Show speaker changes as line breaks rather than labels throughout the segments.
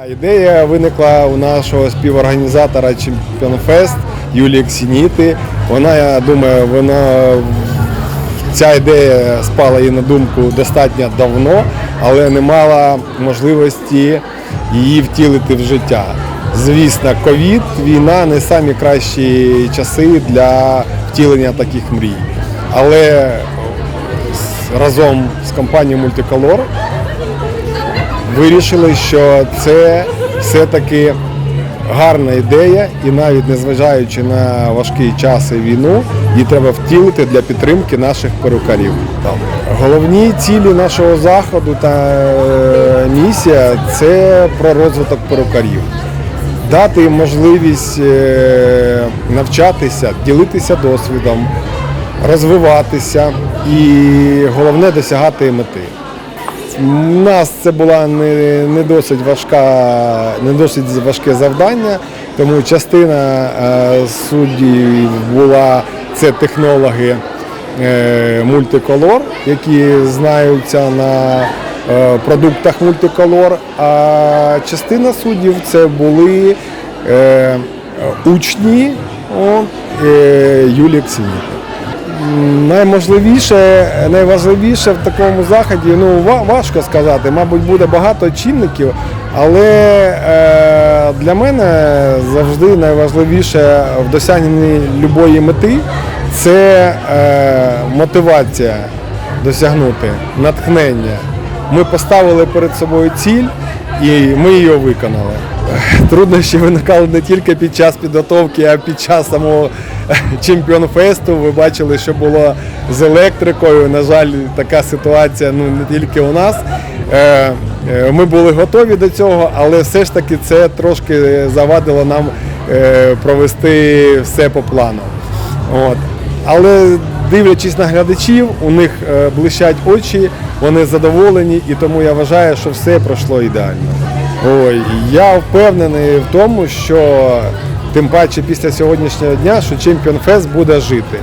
Ідея виникла у нашого співорганізатора Fest Юлії Ксініти. Вона, я думаю, вона ця ідея спала їй на думку достатньо давно, але не мала можливості її втілити в життя. Звісно, ковід, війна не самі кращі часи для втілення таких мрій. Але разом з компанією Multicolor вирішили, що це все-таки гарна ідея, і навіть незважаючи на важкий час і війну, її треба втілити для підтримки наших перукарів. Головні цілі нашого заходу та е, місія це про розвиток перукарів. Дати їм можливість е, навчатися, ділитися досвідом, розвиватися і головне досягати мети. Нас це була не, не досить важка, не досить важке завдання, тому частина е, суддів була це технологи е, мультиколор, які знаються на е, продуктах мультиколор, а частина суддів це були учні о, Юлії Ксеніти. Найможливіше, найважливіше в такому заході, ну ва- важко сказати, мабуть, буде багато чинників, але е, для мене завжди найважливіше в досягненні будь-якої мети це е, мотивація досягнути, натхнення. Ми поставили перед собою ціль і ми її виконали. Труднощі виникали не тільки під час підготовки, а під час самого чемпіон фесту. Ви бачили, що було з електрикою. На жаль, така ситуація ну не тільки у нас. Е, е, Ми були готові до цього, але все ж таки це трошки завадило нам е, провести все по плану. От. Але дивлячись на глядачів, у них блищать очі, вони задоволені, і тому я вважаю, що все пройшло ідеально. Ой, я впевнений в тому, що тим паче після сьогоднішнього дня, що Чемпіон Фест буде жити.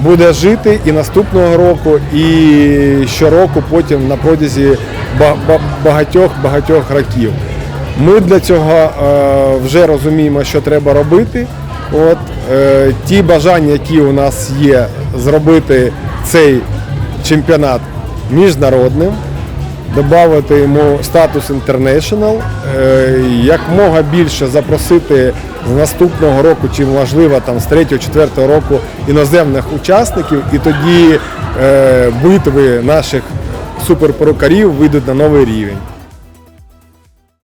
Буде жити і наступного року, і щороку потім на протязі багатьох-багатьох років. Ми для цього е, вже розуміємо, що треба робити. От е, ті бажання, які у нас є, зробити цей чемпіонат міжнародним, додати йому статус інтернешнл, якмога більше запросити з наступного року, чи можливо там з 3-4 року іноземних учасників, і тоді е, битви наших суперперукарів вийдуть на новий рівень.